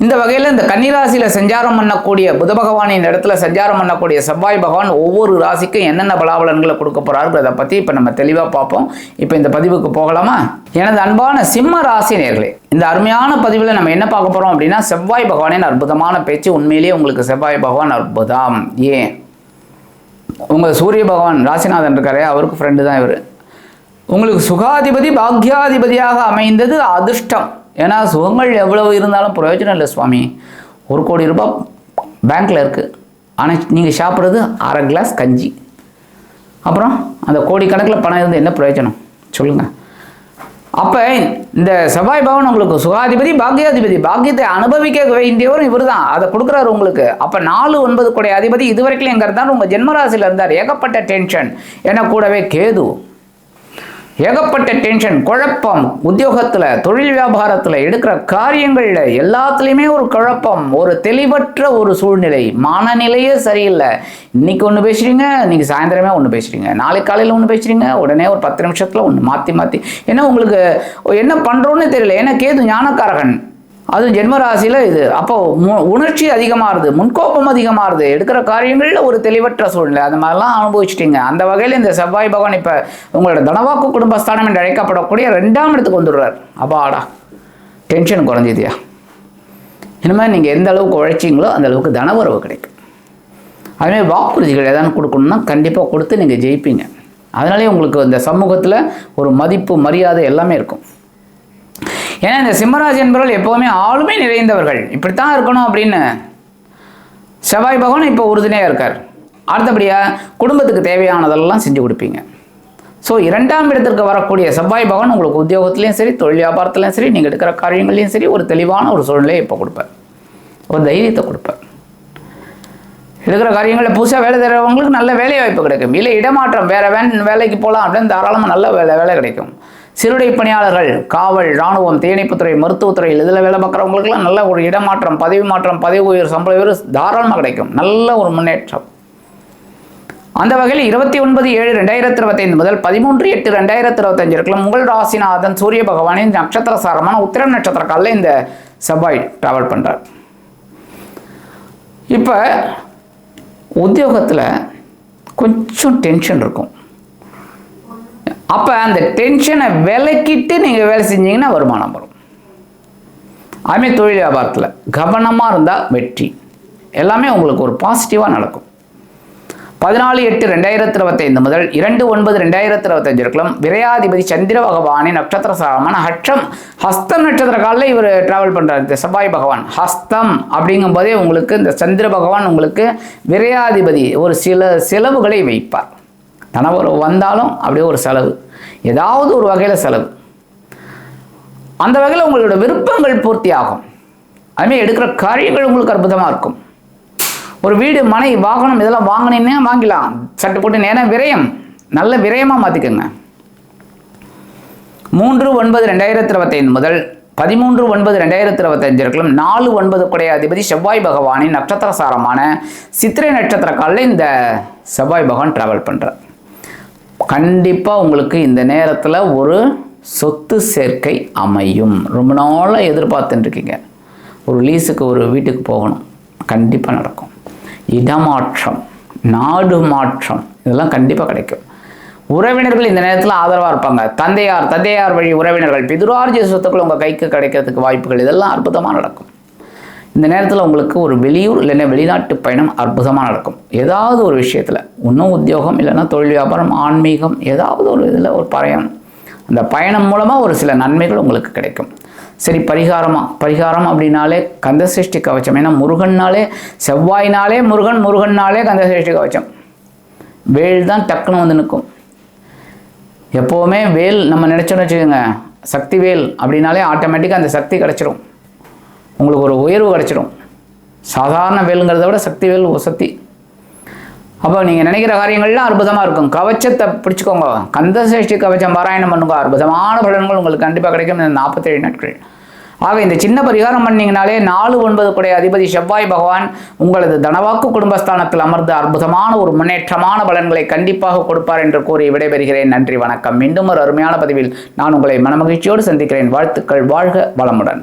இந்த வகையில் இந்த கன்னிராசியில் சஞ்சாரம் பண்ணக்கூடிய புத பகவானின் இடத்துல சஞ்சாரம் பண்ணக்கூடிய செவ்வாய் பகவான் ஒவ்வொரு ராசிக்கும் என்னென்ன பலாபலன்களை கொடுக்க போகிறாருங்கிறத பற்றி இப்போ நம்ம தெளிவாக பார்ப்போம். இப்போ இந்த பதிவுக்கு போகலாமா? எனது அன்பான சிம்ம ராசி நேர்களே இந்த அருமையான பதிவில் நம்ம என்ன பார்க்க போகிறோம் அப்படின்னா செவ்வாய் பகவானின் அற்புதமான பேச்சு உண்மையிலேயே உங்களுக்கு செவ்வாய் பகவான் அற்புதம். ஏன்? உங்கள் சூரிய பகவான் ராசிநாதன் இருக்காரே அவருக்கு ஃப்ரெண்டு தான் இவர். உங்களுக்கு சுகாதிபதி பாக்யாதிபதியாக அமைந்தது அதிர்ஷ்டம். ஏன்னா சுகங்கள் எவ்வளவு இருந்தாலும் பிரயோஜனம் இல்லை சுவாமி. ஒரு கோடி ரூபாய் பேங்க்கில் இருக்குது ஆனால் நீங்கள் சாப்பிட்றது அரை கிளாஸ் கஞ்சி. அப்புறம் அந்த கோடிக்கணக்கில் பணம் இருந்து என்ன பிரயோஜனம்? சொல்லுங்கள் அப்போ இந்த செவ்வாய் பவன் உங்களுக்கு சுகாதிபதி பாக்கியாதிபதி பாக்கியத்தை அனுபவிக்க வேண்டியவரும் இவர் தான் அதை கொடுக்குறாரு உங்களுக்கு. அப்போ நாலு ஒன்பது கோடி அதிபதி இதுவரைக்கும் எங்கே இருந்தாலும் உங்கள் ஜென்மராசியில் இருந்தார். ஏகப்பட்ட டென்ஷன் ஏன்னா கூடவே கேது. ஏகப்பட்ட டென்ஷன் குழப்பம் உத்தியோகத்தில் தொழில் வியாபாரத்தில் எடுக்கிற காரியங்களில் எல்லாத்துலேயுமே ஒரு குழப்பம் ஒரு தெளிவற்ற ஒரு சூழ்நிலை. மனநிலையே சரியில்லை. இன்னைக்கு ஒன்று பேசுகிறீங்க இன்னைக்கு சாயந்தரமே ஒன்று பேசுகிறீங்க நாளைக்கு காலையில் ஒன்று பேசுகிறீங்க உடனே ஒரு பத்து நிமிஷத்தில் ஒன்று மாற்றி மாற்றி ஏன்னா உங்களுக்கு என்ன பண்ணுறோன்னு தெரியல. ஏன்னா கேது ஞானக்காரகன். அதுவும் ஜென்மராசியில் இது. அப்போ உணர்ச்சி அதிகமாகுது முன்கோபம் அதிகமாகுது. எடுக்கிற காரியங்களில் ஒரு தெளிவற்ற சூழ்நிலை. அந்த மாதிரிலாம் அனுபவிச்சிட்டிங்க. அந்த வகையில் இந்த செவ்வாய் பகவான் இப்போ உங்களோட தனவாக்கு குடும்பஸ்தானம் என்று அழைக்கப்படக்கூடிய ரெண்டாம் இடத்துக்கு வந்துடுறார். அப்பாடா டென்ஷன் குறைஞ்சிதியா இனிமேல் நீங்கள் எந்த அளவுக்கு உழைச்சிங்களோ அந்த அளவுக்கு தனவரவு கிடைக்கும். அதுமாதிரி வாக்குறுதிகள் ஏதாவது கொடுக்கணும்னா கண்டிப்பாக கொடுத்து நீங்கள் ஜெயிப்பீங்க. அதனாலே உங்களுக்கு இந்த சமூகத்தில் ஒரு மதிப்பு மரியாதை எல்லாமே இருக்கும். ஏன்னா இந்த சிம்மராஜ் என்பவர்கள் எப்போவுமே ஆளுமை நிறைந்தவர்கள். இப்படித்தான் இருக்கணும் அப்படின்னு செவ்வாய் பகவான் இப்போ உறுதுணையாக இருக்கார். அடுத்தபடியாக குடும்பத்துக்கு தேவையானதெல்லாம் செஞ்சு கொடுப்பீங்க. ஸோ இரண்டாம் இடத்திற்கு வரக்கூடிய செவ்வாய் பகவான் உங்களுக்கு உத்தியோகத்துலேயும் சரி தொழில் வியாபாரத்துலையும் சரி நீங்கள் எடுக்கிற காரியங்கள்லையும் சரி ஒரு தெளிவான ஒரு சூழ்நிலையை இப்போ கொடுப்பார். ஒரு தைரியத்தை கொடுப்பார். எடுக்கிற காரியங்களில் புதுசாக வேலை தருவங்களுக்கு நல்ல வேலை வாய்ப்பு கிடைக்கும். இல்லை இடமாற்றம் வேறு வேன் வேலைக்கு போகலாம் அப்படின்னு தாராளமாக நல்ல வேலை வேலை கிடைக்கும். சிறுடை பணியாளர்கள் காவல் இராணுவம் தீயணைப்புத்துறை மருத்துவத்துறையில் இதில் வேலை பார்க்குறவங்களுக்குலாம் நல்ல ஒரு இடமாற்றம் பதவி மாற்றம் பதவி உயர் சம்பள உயர் தாராளமாக கிடைக்கும். நல்ல ஒரு முன்னேற்றம். அந்த வகையில் இருபத்தி ஒன்பது ஏழு ரெண்டாயிரத்தி இருபத்தைந்து முதல் பதிமூன்று எட்டு ரெண்டாயிரத்தி இருபத்தஞ்சு இருக்கலாம் உங்கள் ராசிநாதன் சூரிய பகவானின் நட்சத்திர சாரமான உத்திரம் நட்சத்திர காலில் இந்த செவ்வாய் டிராவல் பண்ணுறார் இப்போ உத்தியோகத்தில் கொஞ்சம் டென்ஷன் இருக்கும். அப்போ அந்த டென்ஷனை விலக்கிட்டு நீங்கள் வேலை செஞ்சீங்கன்னா வருமானம் வரும். அதுமாதிரி தொழில் வியாபாரத்தில் கவனமாக இருந்தால் வெற்றி. எல்லாமே உங்களுக்கு ஒரு பாசிட்டிவாக நடக்கும். பதினாலு எட்டு ரெண்டாயிரத்தி இருபத்தைந்து முதல் இரண்டு ஒன்பது ரெண்டாயிரத்தி இருபத்தஞ்சு இருக்கலாம் விரையாதிபதி சந்திர பகவானின் நட்சத்திர சாரமான ஹட்சம் ஹஸ்தம் நட்சத்திர காலில் இவர் டிராவல் பண்ணுறாரு இந்த செவ்வாய் பகவான் ஹஸ்தம் அப்படிங்கும்போதே உங்களுக்கு இந்த சந்திர பகவான் உங்களுக்கு விரையாதிபதி ஒரு சில செலவுகளை வைப்பார். தனவரவு வந்தாலும் அப்படியே ஒரு செலவு. ஏதாவது ஒரு வகையில் செலவு. அந்த வகையில் உங்களோட விருப்பங்கள் பூர்த்தி ஆகும் அதுமாதிரி எடுக்கிற காரியங்கள் உங்களுக்கு அற்புதமாக இருக்கும். ஒரு வீடு மனை வாகனம் இதெல்லாம் வாங்கினீங்கன்னா வாங்கிலாம் சட்டு போட்டு நேரம் விரயம். நல்ல விரயமாக மாற்றிக்கோங்க மூன்று ஒன்பது ரெண்டாயிரத்தி இருபத்தைந்து முதல் பதிமூன்று ஒன்பது ரெண்டாயிரத்தி இருபத்தஞ்சு இருக்கலாம் நாலு ஒன்பது குடைய அதிபதி செவ்வாய் பகவானின் நட்சத்திர சாரமான சித்திரை நட்சத்திர காலில் இந்த செவ்வாய் பகவான் ட்ராவல் பண்ணுறார் கண்டிப்பாக உங்களுக்கு இந்த நேரத்தில் ஒரு சொத்து சேர்க்கை அமையும். ரொம்ப நாளாக எதிர்பார்த்துட்டுருக்கீங்க ஒரு லீஸுக்கு ஒரு வீட்டுக்கு போகணும். கண்டிப்பாக நடக்கும். இடமாற்றம் நாடு மாற்றம் இதெல்லாம் கண்டிப்பாக கிடைக்கும். உறவினர்கள் இந்த நேரத்தில் ஆதரவாக இருப்பாங்க. தந்தையார் தந்தையார் வழி உறவினர்கள் பிதுரார்ஜிய சொத்துக்கள் உங்கள் கைக்கு கிடைக்கிறதுக்கு வாய்ப்புகள் இதெல்லாம் அற்புதமாக நடக்கும். இந்த நேரத்தில் உங்களுக்கு ஒரு வெளியூர் இல்லைன்னா வெளிநாட்டு பயணம் அற்புதமாக நடக்கும். ஏதாவது ஒரு விஷயத்தில் இன்னும் உத்தியோகம் இல்லைன்னா தொழில் வியாபாரம் ஆன்மீகம் ஏதாவது ஒரு இதில் ஒரு பயணம் அந்த பயணம் மூலமாக ஒரு சில நன்மைகள் உங்களுக்கு கிடைக்கும். சரி பரிகாரமாக பரிகாரம் அப்படின்னாலே கந்தசஷ்டி கவச்சம். ஏன்னா முருகன்னாலே செவ்வாய்னாலே முருகன் முருகன்னாலே கந்தசஷ்டி கவச்சம். வேல் தான் டக்குன்னு வந்து நிற்கும். எப்போவுமே வேல் நம்ம நினச்சோன்னு வச்சுக்கோங்க சக்தி வேல் அப்படின்னாலே ஆட்டோமேட்டிக்காக அந்த சக்தி கிடச்சிரும். உங்களுக்கு ஒரு உயர்வு கிடச்சிரும். சாதாரண வேலுங்கிறத விட சக்தி வேல் சக்தி. அப்போ நீங்கள் நினைக்கிற காரியங்கள்லாம் அற்புதமாக இருக்கும். கவச்சத்தை பிடிச்சிக்கோங்க. கந்தசஷ்டி கவச்சம் பாராயணம் பண்ணுங்க. அற்புதமான பலன்கள் உங்களுக்கு கண்டிப்பாக கிடைக்கும். இந்த நாற்பத்தேழு நாட்கள். ஆக இந்த சின்ன பரிகாரம் பண்ணீங்கனாலே நாலு ஒன்பது குடைய அதிபதி செவ்வாய் பகவான் உங்களது தனவாக்கு குடும்பஸ்தானத்தில் அமர்ந்து அற்புதமான ஒரு முன்னேற்றமான பலன்களை கண்டிப்பாக கொடுப்பார் என்று கூறி விடைபெறுகிறேன். நன்றி வணக்கம். மீண்டும் ஒரு அருமையான பதிவில் நான் உங்களை மனமகிழ்ச்சியோடு சந்திக்கிறேன். வாழ்த்துக்கள். வாழ்க வளமுடன்.